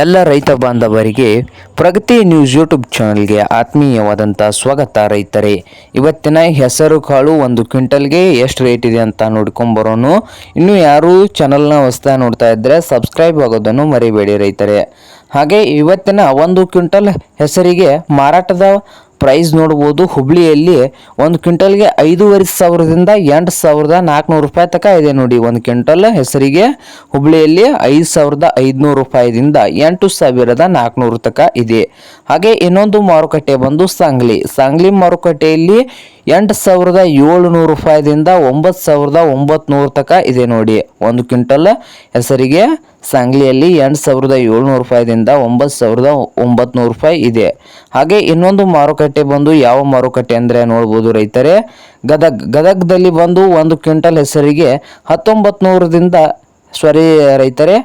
ಎಲ್ಲ ರೈತ ಬಾಂಧವರಿಗೆ ಪ್ರಗತಿ ನ್ಯೂಸ್ ಯೂಟ್ಯೂಬ್ ಚಾನಲ್ಗೆ ಆತ್ಮೀಯವಾದಂಥ ಸ್ವಾಗತ ರೈತರೇ. ಇವತ್ತಿನ ಹೆಸರು ಕಾಳು ಒಂದು ಕ್ವಿಂಟಲ್ಗೆ ಎಷ್ಟು ರೇಟ್ ಇದೆ ಅಂತ ನೋಡ್ಕೊಂಬರೋನು ಇನ್ನು ಯಾರು ಚಾನಲ್ನ ಹೊಸ್ತಾ ನೋಡ್ತಾ ಇದ್ದರೆ ಸಬ್ಸ್ಕ್ರೈಬ್ ಆಗೋದನ್ನು ಮರಿಬೇಡಿ ರೈತರೇ. ಹಾಗೆ ಇವತ್ತಿನ ಒಂದು ಕ್ವಿಂಟಲ್ ಹೆಸರಿಗೆ ಮಾರಾಟದ ಪ್ರೈಸ್ ನೋಡ್ಬೋದು. ಹುಬ್ಳಿಯಲ್ಲಿ ಒಂದು ಕ್ವಿಂಟಲ್ಗೆ ಐದೂವರೆ ಸಾವಿರದಿಂದ ಎಂಟು ಸಾವಿರದ ನಾಲ್ಕುನೂರು ರೂಪಾಯಿ ತನಕ ಇದೆ ನೋಡಿ. ಒಂದು ಕ್ವಿಂಟಲ್ ಹೆಸರಿಗೆ ಹುಬ್ಳಿಯಲ್ಲಿ ಐದು ಸಾವಿರದ ಐದುನೂರು ರೂಪಾಯಿದಿಂದ ಎಂಟು ಸಾವಿರದ ನಾಲ್ಕುನೂರು ತನಕ ಇದೆ. ಹಾಗೆ ಇನ್ನೊಂದು ಮಾರುಕಟ್ಟೆ ಬಂದು ಸಾಂಗ್ಲಿ. ಸಾಂಗ್ಲಿ ಮಾರುಕಟ್ಟೆಯಲ್ಲಿ ಎಂಟು ಸಾವಿರದ ಏಳುನೂರು ರೂಪಾಯಿದಿಂದ ಒಂಬತ್ತು ಸಾವಿರದ ಒಂಬತ್ತು ತನಕ ಇದೆ ನೋಡಿ. ಒಂದು ಕ್ವಿಂಟಲ್ ಹೆಸರಿಗೆ ಸಾಂಗ್ಲಿಯಲ್ಲಿ ಎಂಟು ಸಾವಿರದ ಏಳ್ನೂರು ರೂಪಾಯಿದಿಂದ ಒಂಬತ್ತು ಸಾವಿರದ ಒಂಬತ್ತು ನೂರು ರೂಪಾಯಿ ಇದೆ. ಹಾಗೆ ಇನ್ನೊಂದು ಮಾರುಕಟ್ಟೆ ಬಂದು ಯಾವ ಮಾರುಕಟ್ಟೆ ಅಂದರೆ ನೋಡ್ಬೋದು ರೈತರೇ. ಗದಗ್, ಗದಗದಲ್ಲಿ ಬಂದು ಒಂದು ಕ್ವಿಂಟಲ್ ಹೆಸರಿಗೆ ಹತ್ತೊಂಬತ್ತು ನೂರದಿಂದ ಸಾರಿ ರೈತರೇ,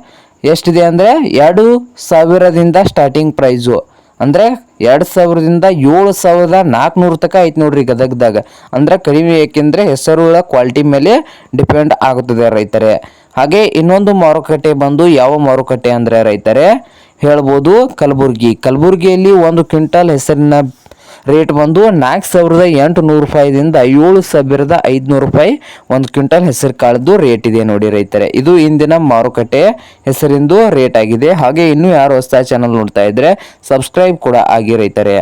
ಎಷ್ಟಿದೆ ಅಂದರೆ ಎರಡು ಸಾವಿರದಿಂದ ಸ್ಟಾರ್ಟಿಂಗ್ ಪ್ರೈಸು ಅಂದರೆ ಎರಡು ಸಾವಿರದಿಂದ ಏಳು ಸಾವಿರದ ನಾಲ್ಕುನೂರು ತನಕ ಐತೆ ನೋಡ್ರಿ ಗದಗದಾಗ. ಅಂದ್ರೆ ಕಡಿಮೆ ಏಕೆಂದರೆ ಹೆಸರುಗಳ ಕ್ವಾಲಿಟಿ ಮೇಲೆ ಡಿಪೆಂಡ್ ಆಗುತ್ತದೆ ರೈತರೇ. ಹಾಗೆ ಇನ್ನೊಂದು ಮಾರುಕಟ್ಟೆ ಬಂದು ಯಾವ ಮಾರುಕಟ್ಟೆ ಅಂದರೆ ರೈತರೇ, ಹೇಳ್ಬೋದು ಕಲಬುರ್ಗಿ. ಕಲಬುರ್ಗಿಯಲ್ಲಿ ಒಂದು ಕ್ವಿಂಟಲ್ ಹೆಸರಿನ ರೇಟ್ ಬಂದು ನಾಲ್ಕು ಸಾವಿರದ ಎಂಟು ನೂರು ರೂಪಾಯಿದಿಂದ ಏಳು ಸಾವಿರದ ಐದುನೂರು ರೂಪಾಯಿ ಒಂದು ಕ್ವಿಂಟಲ್ ಹೆಸರು ಕಾಳದ್ದು ರೇಟ್ ಇದೆ ನೋಡಿ ರೈತರೆ. ಇದು ಇಂದಿನ ಮಾರುಕಟ್ಟೆ ಹೆಸರಿಂದು ರೇಟ್ ಆಗಿದೆ. ಹಾಗೆ ಇನ್ನೂ ಯಾರು ಹೊಸ ಚಾನಲ್ ನೋಡ್ತಾ ಇದ್ರೆ ಸಬ್ಸ್ಕ್ರೈಬ್ ಕೂಡ ಆಗಿ ರೈತರೆ.